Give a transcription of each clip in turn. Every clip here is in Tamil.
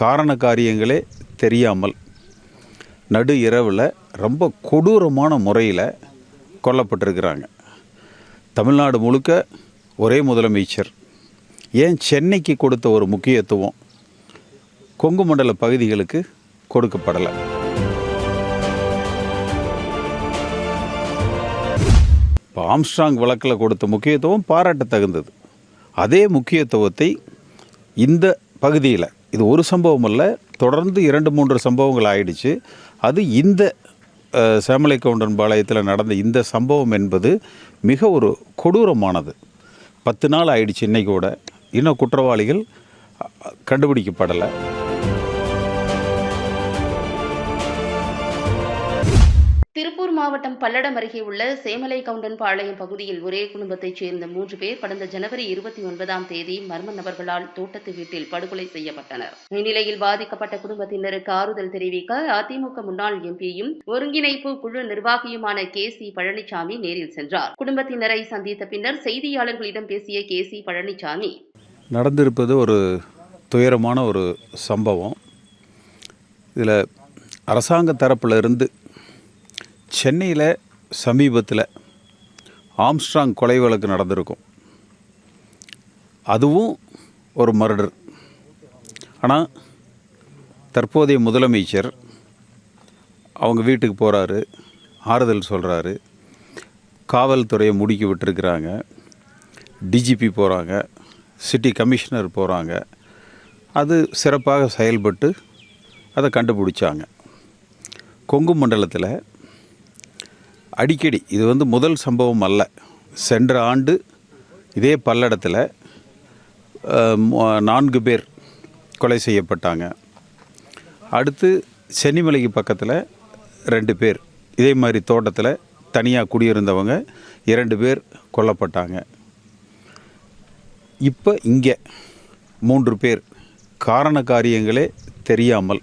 காரண காரியங்களே தெரியாமல் நடு இரவில் ரொம்ப கொடூரமான முறையில் கொல்லப்பட்டிருக்கிறாங்க. தமிழ்நாடு முழுக்க ஒரே முதலமைச்சர். ஏன் சென்னைக்கு கொடுத்த ஒரு முக்கியத்துவம் கொங்கு மண்டல பகுதிகளுக்கு கொடுக்கப்படலை? இப்போ ஆம்ஸ்ட்ராங் வழக்கில் கொடுத்த முக்கியத்துவம் பாராட்ட தகுந்தது அதே முக்கியத்துவத்தை இந்த பகுதியில் இது ஒரு சம்பவம் அல்ல. தொடர்ந்து இரண்டு மூன்று சம்பவங்கள் ஆயிடுச்சு. அது இந்த சேமலை கவுண்டன் பாளையத்தில் நடந்த இந்த சம்பவம் என்பது மிக ஒரு கொடூரமானது. பத்து நாள் ஆயிடுச்சு இன்னைக்கு கூட. இன்னும் குற்றவாளிகள் கண்டுபிடிக்கப்படலை. மாவட்டம் பல்லடம் அருகே உள்ள சேமலை கவுண்டன் பாளையம் பகுதியில் ஒரே குடும்பத்தைச் சேர்ந்த மூன்று பேர் கடந்த ஜனவரி இருபத்தி ஒன்பதாம் தேதி மர்ம நபர்களால் தோட்டத்து வீட்டில் படுகொலை செய்யப்பட்டனர். இந்நிலையில் பாதிக்கப்பட்ட குடும்பத்தினருக்கு ஆறுதல் தெரிவிக்க அதிமுக முன்னாள் எம்பியும் ஒருங்கிணைப்பு குழு நிர்வாகியுமான கே சி பழனிசாமி நேரில் சென்றார். குடும்பத்தினரை சந்தித்த பின்னர் செய்தியாளர்களிடம் பேசிய கே சி பழனிசாமி நடந்திருப்பது ஒரு துயரமான ஒரு சம்பவம். இதில் அரசாங்க தரப்புல இருந்து சென்னையில் சமீபத்தில் ஆம்ஸ்ட்ராங் கொலை வழக்கு நடந்திருக்கும். அதுவும் ஒரு மர்டர் ஆனால் தற்போதைய முதலமைச்சர் அவங்க வீட்டுக்கு போகிறாரு ஆறுதல் சொல்கிறாரு காவல்துறையை முடுக்கி விட்டுருக்குறாங்க. டிஜிபி போகிறாங்க சிட்டி கமிஷனர் போகிறாங்க அது சிறப்பாக செயல்பட்டு அதை கண்டுபிடிச்சாங்க. கொங்கு மண்டலத்தில் அடிக்கடி இது வந்து முதல் சம்பவம் அல்ல. சென்ற ஆண்டு இதே பல்லடத்தில் நான்கு பேர் கொலை செய்யப்பட்டாங்க. அடுத்து சென்னிமலைக்கு பக்கத்தில் ரெண்டு பேர் இதே மாதிரி தோட்டத்தில் தனியாக குடியிருந்தவங்க இரண்டு பேர் கொல்லப்பட்டாங்க. இப்போ இங்கே மூன்று பேர் காரண காரியங்களே தெரியாமல்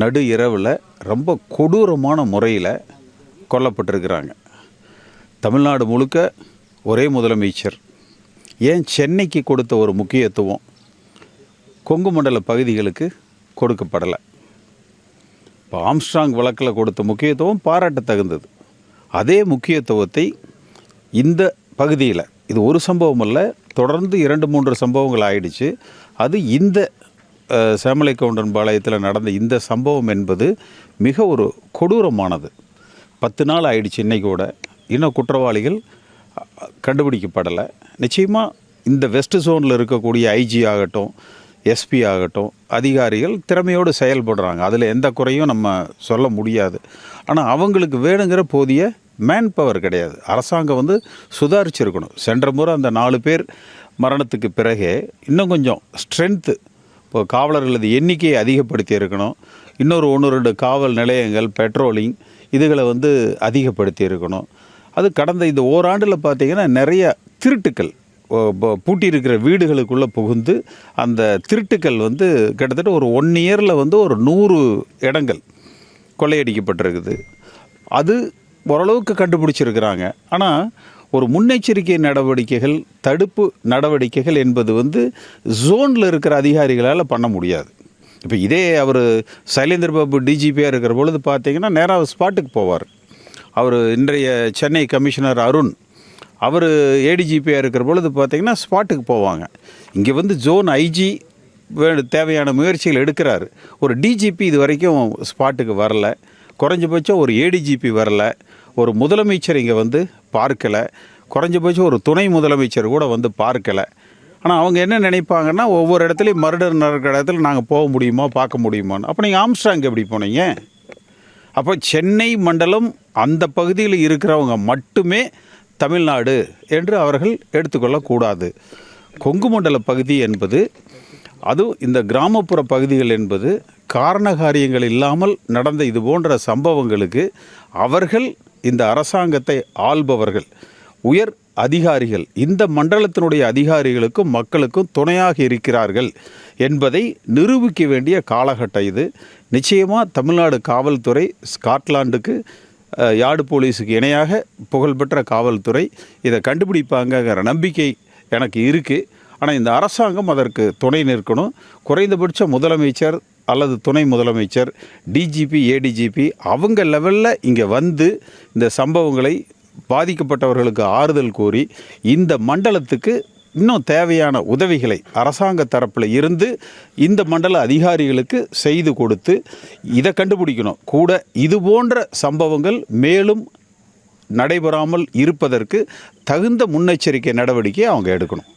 நடு இரவில் ரொம்ப கொடூரமான முறையில் கொல்லப்பட்டிருக்கிறாங்க. தமிழ்நாடு முழுக்க ஒரே முதலமைச்சர். ஏன் சென்னைக்கு கொடுத்த ஒரு முக்கியத்துவம் கொங்கு மண்டல பகுதிகளுக்கு கொடுக்கப்படலை? இப்போ ஆம்ஸ்ட்ராங் வழக்கில் கொடுத்த முக்கியத்துவம் பாராட்ட தகுந்தது அதே முக்கியத்துவத்தை இந்த பகுதியில் இது ஒரு சம்பவம் அல்ல தொடர்ந்து இரண்டு மூன்று சம்பவங்கள் ஆயிடுச்சு. அது இந்த சேமலை கவுண்டன் பாளையத்தில் நடந்த இந்த சம்பவம் என்பது மிக ஒரு கொடூரமானது. பத்து நாள் ஆயிடுச்சு இன்றைக்கு கூட. இன்னும் குற்றவாளிகள் கண்டுபிடிக்கப்படலை. நிச்சயமாக இந்த வெஸ்ட் ஜோனில் இருக்கக்கூடிய ஐஜி ஆகட்டும் எஸ்பி ஆகட்டும் அதிகாரிகள் திறமையோடு செயல்படுறாங்க. அதில் எந்த குறையும் நம்ம சொல்ல முடியாது. ஆனால் அவங்களுக்கு வேணுங்கிற போதிய மேன் பவர் கிடையாது. அரசாங்கம் வந்து சுதாரிச்சிருக்கணும். சென்ற முறை அந்த நாலு பேர் மரணத்துக்கு பிறகே இன்னும் கொஞ்சம் ஸ்ட்ரென்த்து இப்போ காவலர்களது எண்ணிக்கையை அதிகப்படுத்தி இருக்கணும் இன்னொரு ஒன்று ரெண்டு காவல் நிலையங்கள் பெட்ரோலிங் இதுகளை வந்து அதிகப்படுத்தி இருக்கணும். அது கடந்த இந்த ஓராண்டில் பார்த்திங்கன்னா நிறைய திருட்டுக்கள் ப- பூட்டியிருக்கிற வீடுகளுக்குள்ளே புகுந்து அந்த திருட்டுக்கள் வந்து கிட்டத்தட்ட ஒரு ஒன் இயரில் வந்து ஒரு நூறு இடங்கள் கொள்ளையடிக்கப்பட்டிருக்குது. அது ஓரளவுக்கு கண்டுபிடிச்சிருக்கிறாங்க. ஆனால் ஒரு முன்னெச்சரிக்கை நடவடிக்கைகள் தடுப்பு நடவடிக்கைகள் என்பது வந்து ஜோனில் இருக்கிற அதிகாரிகளால் பண்ண முடியாது. இப்போ இதே அவர் சைலேந்திர பாபு டிஜிபியாக இருக்கிற பொழுது பார்த்தீங்கன்னா நேராக ஸ்பாட்டுக்கு போவார். அவர் இன்றைய சென்னை கமிஷனர் அருண் அவர் ஏடிஜிபியாக இருக்கிற பொழுது பார்த்தீங்கன்னா ஸ்பாட்டுக்கு போவாங்க. இங்கே வந்து ஜோன் ஐஜி வேணு தேவையான முயற்சிகள் எடுக்கிறாரு. ஒரு டிஜிபி இது வரைக்கும் ஸ்பாட்டுக்கு வரல. குறைஞ்சபட்சம் ஒரு ஏடிஜிபி வரல. ஒரு முதலமைச்சர் இங்கே வந்து பார்க்கலை. குறைஞ்சபட்சம் ஒரு துணை முதலமைச்சர் கூட வந்து பார்க்கலை. ஆனால் அவங்க என்ன நினைப்பாங்கன்னா ஒவ்வொரு இடத்துலையும் மர்டர் நடக்கிற இடத்துல நாங்கள் போக முடியுமா பார்க்க முடியுமான்னு. அப்போ நீங்கள் ஆம்ஸ்ட்ராங் எப்படி போனீங்க? அப்போ சென்னை மண்டலம் அந்த பகுதியில் இருக்கிறவங்க மட்டுமே தமிழ்நாடு என்று அவர்கள் எடுத்துக்கொள்ளக்கூடாது. கொங்கு மண்டல பகுதி என்பது அதுவும் இந்த கிராமப்புற பகுதிகள் என்பது காரணகாரியங்கள் இல்லாமல் நடந்த இது போன்ற சம்பவங்களுக்கு அவர்கள் இந்த அரசாங்கத்தை ஆள்பவர்கள். உயர் அதிகாரிகள் இந்த மண்டலத்தினுடைய அதிகாரிகளுக்கும் மக்களுக்கும் துணையாக இருக்கிறார்கள் என்பதை நிரூபிக்க வேண்டிய காலகட்டம் இது. நிச்சயமாக தமிழ்நாடு காவல்துறை ஸ்காட்லாண்டுக்கு யார்டு போலீஸுக்கு இணையாக புகழ்பெற்ற காவல்துறை இதை கண்டுபிடிப்பாங்கங்கிற நம்பிக்கை எனக்கு இருக்குது ஆனால் இந்த அரசாங்கம் அதற்கு துணை நிற்கணும். குறைந்தபட்ச முதலமைச்சர் அல்லது துணை முதலமைச்சர் டிஜிபி ஏடிஜிபி அவங்க லெவலில் இங்கே வந்து இந்த சம்பவங்களை பாதிக்கப்பட்டவர்களுக்கு ஆறுதல் கூறி இந்த மண்டலத்துக்கு இன்னும் தேவையான உதவிகளை அரசாங்க தரப்பில் இருந்து இந்த மண்டல அதிகாரிகளுக்கு செய்து கொடுத்து இதை கண்டுபிடிக்கணும். கூட இது போன்ற சம்பவங்கள் மேலும் நடைபெறாமல் இருப்பதற்கு தகுந்த முன்னெச்சரிக்கை நடவடிக்கை அவங்க எடுக்கணும்.